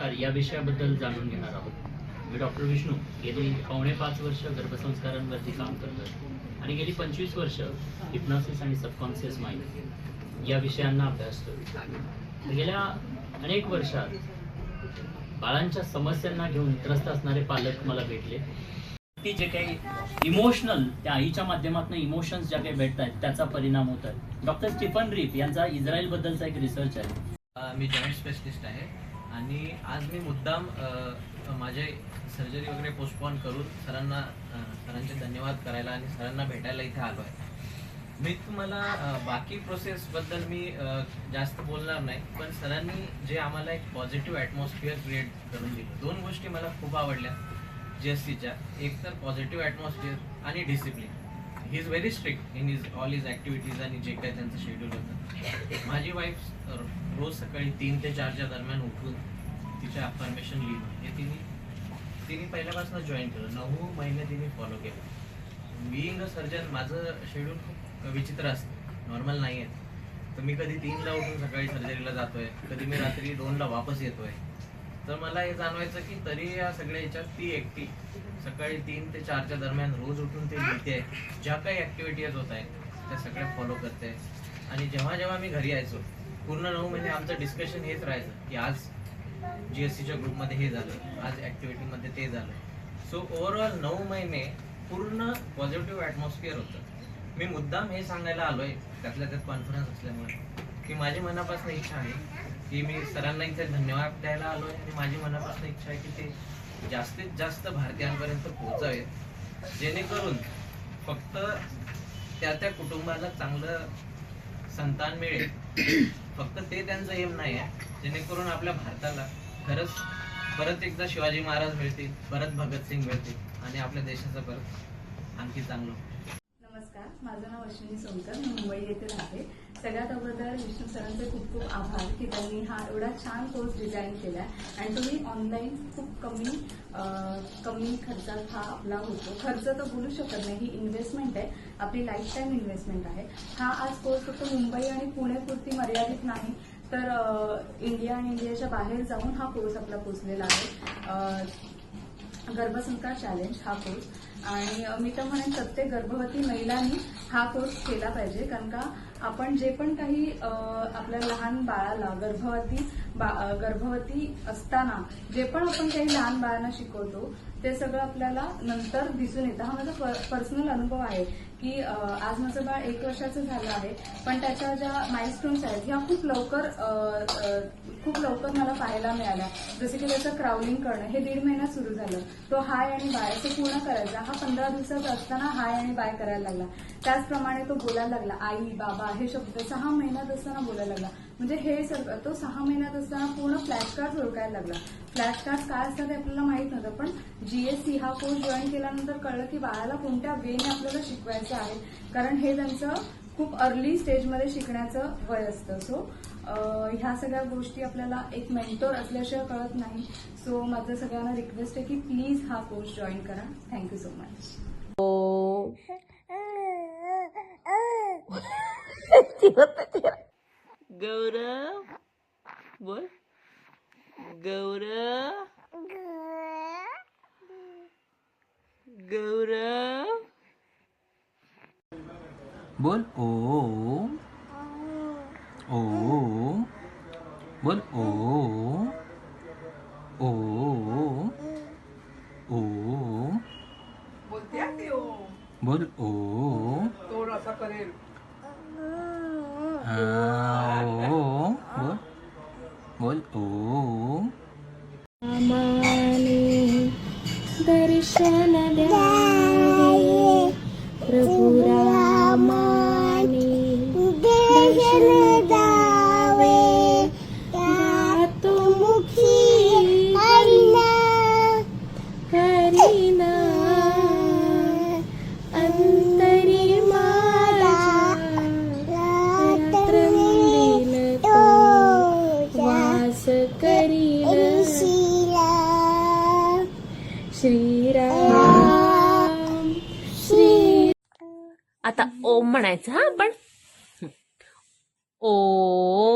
तर या विषयाबद्दल जाणून घेणार आहोत. मी डॉक्टर विष्णू. गेली पावणे पाच वर्ष गर्भसंस्कारांवरती काम करतो आणि गेली पंचवीस वर्ष हिप्नॉसिस आणि सबकॉन्शियस माइंड या विषयांना अभ्यासतोय गेल्या अनेक वर्षात बाळांच्या समस्यांना घेऊन त्रस्त असणारे पालक मला भेटले. ती जे काही इमोशनल त्या आईच्या माध्यमातून इमोशन्स ज्या काही भेटत आहेत त्याचा परिणाम होत आहे डॉक्टर स्टीफन रिप यांचा इस्रायल बद्दलचा एक रिसर्च आहे. मी जॉईंट स्पेशलिस्ट आहे. आणि आज मी मुद्दाम माझे सर्जरी वगैरे पोस्टपोन करून सरांना सरांचे धन्यवाद करायला आणि सरांना भेटायला इथे आलो आहे मी तुम्हाला बाकी प्रोसेसबद्दल मी जास्त बोलणार नाही पण सरांनी जे आम्हाला एक पॉझिटिव्ह ॲटमॉस्फिअर क्रिएट करून दिलं. दोन गोष्टी मला खूप आवडल्या जी एस सीच्या एक तर पॉझिटिव्ह ॲटमॉस्फिअर आणि discipline he is very strict in is all is activities आणि जे काय त्यांचं शेड्यूल होतं. माझी वाईफ रोज सकाळी तीन ते चारच्या दरम्यान उठून तिच्या अफर्मेशन लिहिणं. हे तिने तिने पहिल्यापासून जॉईन केलं. नऊ महिने तिने फॉलो केलं. बिईंग अ सर्जन माझं शेड्यूल खूप विचित्र असतं. नॉर्मल नाही आहे तर मी कधी तीनला उठून सकाळी सर्जरीला जातोय. कधी मी रात्री दोनला वापस येतोय. तर मला हे जाणवायचं की तरी या सगळ्या याच्यात ती एकटी सकाळी तीन ते चारच्या दरम्यान रोज उठून ते लिहिते. ज्या काही ॲक्टिव्हिटीज होत आहेत त्या सगळ्या फॉलो करते. आणि जेव्हा जेव्हा मी घरी यायचो पूर्ण नऊ महिने आमचं डिस्कशन हेच राहायचं की आज जी एस सीच्या ग्रुपमध्ये हे झालं आज ॲक्टिव्हिटीमध्ये ते झालं. सो ओव्हरऑल नऊ महिने पूर्ण पॉझिटिव्ह ॲटमॉस्फिअर होतं. मी मुद्दाम हे सांगायला आलो आहे त्यातल्या त्यात कॉन्फरन्स असल्यामुळे. की माझी मनापासून इच्छा आहे की मी सरांना इथे धन्यवाद द्यायला आलो आहे आणि माझी मनापासून इच्छा आहे की ते जास्तीत जास्त भारतीयांपर्यंत पोहोचावेत. जेणेकरून फक्त त्या त्या कुटुंबाला चांगलं संतान मिळेल. फक्त ते त्यांचं एम नाही आहे. जेणेकरून आपल्या भारताला खरंच परत एकदा शिवाजी महाराज मिळतील परत भगतसिंग मिळतील आणि आपल्या देशाचं परत आणखी चांगलं नमस्कार. माझं नाव अश्विनी सोनकर. मी मुंबई येथे राहते. सगळ्यात अगोदर विष्णू सरांचे खूप खूप आभार की त्यांनी हा एवढा छान कोर्स डिझाईन केला आहे आणि तुम्ही ऑनलाईन खूप कमी कमी खर्चात हा आपला होतो. खर्च तर बोलू शकत नाही ही इन्व्हेस्टमेंट आहे. आपली लाईफ टाईम इन्व्हेस्टमेंट आहे. हा आज कोर्स फक्त मुंबई आणि पुणेपुरती मर्यादित नाही तर इंडिया आणि इंडियाच्या बाहेर जाऊन हा कोर्स आपला पोचलेला आहे. गर्भसंस्कार चॅलेंज हा कोर्स आणि मी तर म्हणेन प्रत्येक गर्भवती महिलांनी हा कोर्स केला पाहिजे. कारण का आपण जे पण काही आपल्या लहान बाळाला गर्भवती बा- गर्भवती असताना जे पण आपण काही लहान बाळांना शिकवतो ते सगळं आपल्याला नंतर दिसून येतं. हा माझा पर्सनल अनुभव आहे की आज माझं बाळ एक वर्षाचं झालं आहे पण त्याच्या ज्या माइलस्टोन्स आहेत ह्या खूप लवकर खूप लवकर मला पाहायला मिळाल्या. जसं की त्याचं क्राउलिंग करणं हे दीड महिन्यात सुरू झालं. तो हाय आणि बाय असं पूर्ण करायचा. हा पंधरा दिवसाचा असताना हाय आणि बाय करायला लागला. त्याचप्रमाणे तो बोलायला लागला आई बाबा हे शब्द सहा महिन्यात असताना बोलायला लागला. म्हणजे हे सगळं तो सहा महिन्यात असताना पूर्ण फ्लॅश कार्ड ओळखायला लागला. फ्लॅश कार्ड काय असतात हे आपल्याला माहीत नव्हतं पण जीएससी हा कोर्स जॉईन केल्यानंतर कळलं की बाळाला कोणत्या वेने आपल्याला शिकवायचं आहे. कारण हे त्यांचं खूप अर्ली स्टेजमध्ये शिकण्याचं वय असतं. सो ह्या सगळ्या गोष्टी आपल्याला एक मेंटोर असल्याशिवाय कळत नाही. सो माझं सगळ्यांना रिक्वेस्ट आहे की प्लीज हा कोर्स जॉईन करा. Thank you so much Gaurav. बोल. गौरव. गौरव बोल ओम ओम बोल ओम ओम ओम बोलते हा ती ओ बोल ओम तोड असा करेल आ, ದರ್ಶನದ ಪ್ರಭುರ श्रीराम श्री आता ओम म्हणायचं हा आपण ओम